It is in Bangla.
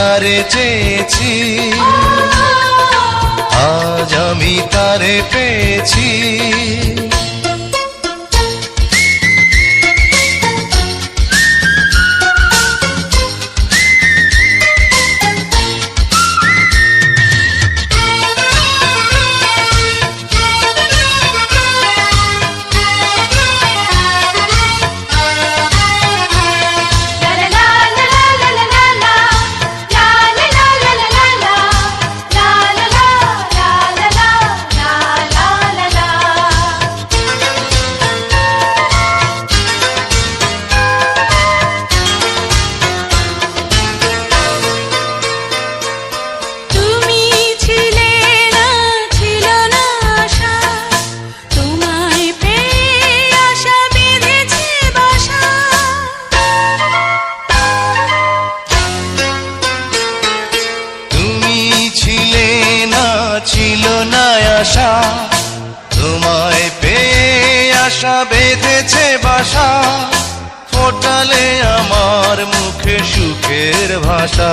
যারে চেয়েছি আজ আমি তারে পেয়েছি। আশা বেঁধেছে বাসা ফোটালে আমার মুখে সুখের ভাষা।